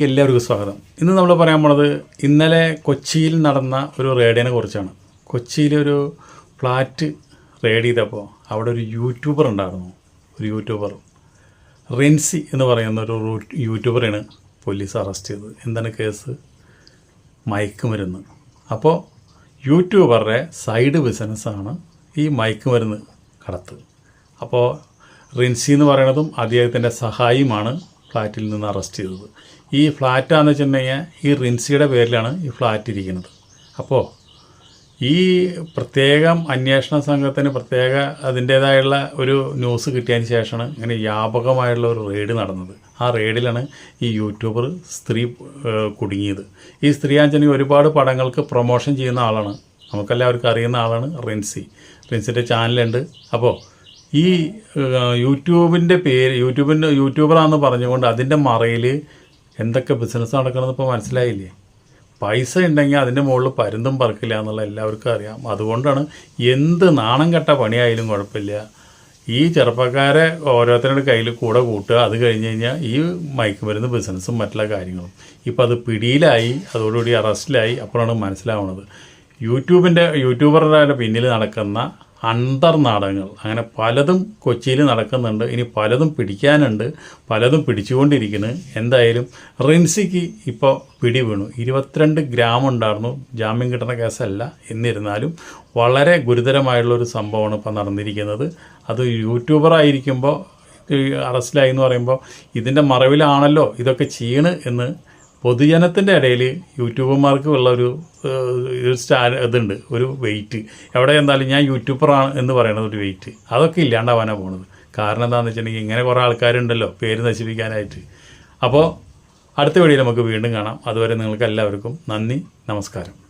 എല്ലാവർക്കും സ്വാഗതം. ഇന്ന് നമ്മൾ പറയാൻ പോണത് ഇന്നലെ കൊച്ചിയിൽ നടന്ന ഒരു റേഡിനെ കുറിച്ചാണ്. കൊച്ചിയിലൊരു ഫ്ലാറ്റ് റേഡ് ചെയ്തപ്പോൾ അവിടെ ഒരു യൂട്യൂബർ ഉണ്ടായിരുന്നു. ഒരു യൂട്യൂബർ റിൻസി എന്ന് പറയുന്ന ഒരു യൂട്യൂബറെയാണ് പോലീസ് അറസ്റ്റ് ചെയ്തത്. എന്താണ് കേസ്? മയക്കുമരുന്ന്. അപ്പോൾ യൂട്യൂബറുടെ സൈഡ് ബിസിനസ്സാണ് ഈ മയക്കുമരുന്ന് കടത്ത് അപ്പോൾ റിൻസി എന്ന് പറയുന്നതും അദ്ദേഹത്തിന്റെ സഹായിയുമാണ് ഫ്ലാറ്റിൽ നിന്ന് അറസ്റ്റ് ചെയ്തത്. ഈ ഫ്ലാറ്റാന്ന് വെച്ചിട്ടുണ്ടെങ്കിൽ ഈ റിൻസിയുടെ പേരിലാണ് ഈ ഫ്ലാറ്റ് ഇരിക്കുന്നത്. അപ്പോൾ ഈ പ്രത്യേകം അന്വേഷണ സംഘത്തിന് പ്രത്യേക അതിന്റേതായുള്ള ഒരു ന്യൂസ് കിട്ടിയതിന് ശേഷമാണ് ഇങ്ങനെ വ്യാപകമായുള്ള ഒരു റെയ്ഡ് നടന്നത്. ആ റെയ്ഡിലാണ് ഈ യൂട്യൂബർ സ്ത്രീ കുടുങ്ങിയത്. ഈ സ്ത്രീ ആഞ്ചനി ഒരുപാട് പടങ്ങൾക്ക് പ്രൊമോഷൻ ചെയ്യുന്ന ആളാണ്. നമുക്കെല്ലാവർക്കും അറിയുന്ന ആളാണ് റിൻസി. റിൻസിന്റെ ചാനലുണ്ട്. അപ്പോൾ ഈ യൂട്യൂബിന്റെ പേര് യൂട്യൂബിന്റെ യൂട്യൂബറാണെന്ന് പറഞ്ഞുകൊണ്ട് അതിന്റെ മറയിൽ എന്തൊക്കെ ബിസിനസ് നടക്കണമെന്ന് ഇപ്പോൾ മനസ്സിലായില്ലേ? പൈസ ഉണ്ടെങ്കിൽ അതിന്റെ മുകളിൽ പരുന്തും പറക്കില്ല എന്നുള്ള എല്ലാവർക്കും അറിയാം. അതുകൊണ്ടാണ് എന്ത് നാണം കെട്ട പണിയായാലും കുഴപ്പമില്ല. ഈ ചെറുപ്പക്കാരെ ഓരോരുത്തരുടെ കയ്യിൽ കൂടെ കൂട്ടുക അത് കഴിഞ്ഞ് കഴിഞ്ഞാൽ ഈ മയക്കുമരുന്ന് ബിസിനസ്സും മറ്റുള്ള കാര്യങ്ങളും. ഇപ്പോൾ അത് പിടിയിലായി അതോടുകൂടി അറസ്റ്റിലായി അപ്പോഴാണ് മനസ്സിലാവുന്നത്. യൂട്യൂബിന്റെ യൂട്യൂബറുടെ പിന്നിൽ നടക്കുന്ന അന്തർനാടകങ്ങൾ അങ്ങനെ പലതും കൊച്ചിയിൽ നടക്കുന്നുണ്ട്. ഇനി പലതും പിടിക്കാനുണ്ട്. പലതും പിടിച്ചുകൊണ്ടിരിക്കുന്നു. എന്തായാലും റിൻസിക്ക് ഇപ്പോൾ പിടി വീണു ഇരുപത്തിരണ്ട് ഗ്രാം ഉണ്ടായിരുന്നു. ജാമ്യം കിട്ടുന്ന കേസല്ല. എന്നിരുന്നാലും വളരെ ഗുരുതരമായുള്ളൊരു സംഭവമാണ് ഇപ്പോൾ നടന്നിരിക്കുന്നത്. അത് യൂട്യൂബറായിരിക്കുമ്പോൾ അറസ്റ്റിലായി എന്ന് പറയുമ്പോൾ ഇതിന്റെ മറവിലാണല്ലോ ഇതൊക്കെ ചെയ്യണ് എന്ന് പൊതുജനത്തിന്റെ ഇടയിൽ യൂട്യൂബർമാർക്ക് ഉള്ള ഒരു സ്റ്റാ ഇതുണ്ട് ഒരു വെയിറ്റ്. എവിടെ എന്തായാലും ഞാൻ യൂട്യൂബറാണ് എന്ന് പറയുന്നത് ഒരു വെയിറ്റ്. അതൊക്കെ ഇല്ലാണ്ടാവാനാണ് പോണത്. കാരണം എന്താണെന്ന് വെച്ചിട്ടുണ്ടെങ്കിൽ ഇങ്ങനെ കുറേ ആൾക്കാരുണ്ടല്ലോ പേര് നശിപ്പിക്കാനായിട്ട്. അപ്പോൾ അടുത്ത വീഡിയോയിൽ നമുക്ക് വീണ്ടും കാണാം. അതുവരെ നിങ്ങൾക്ക് എല്ലാവർക്കും നന്ദി നമസ്കാരം.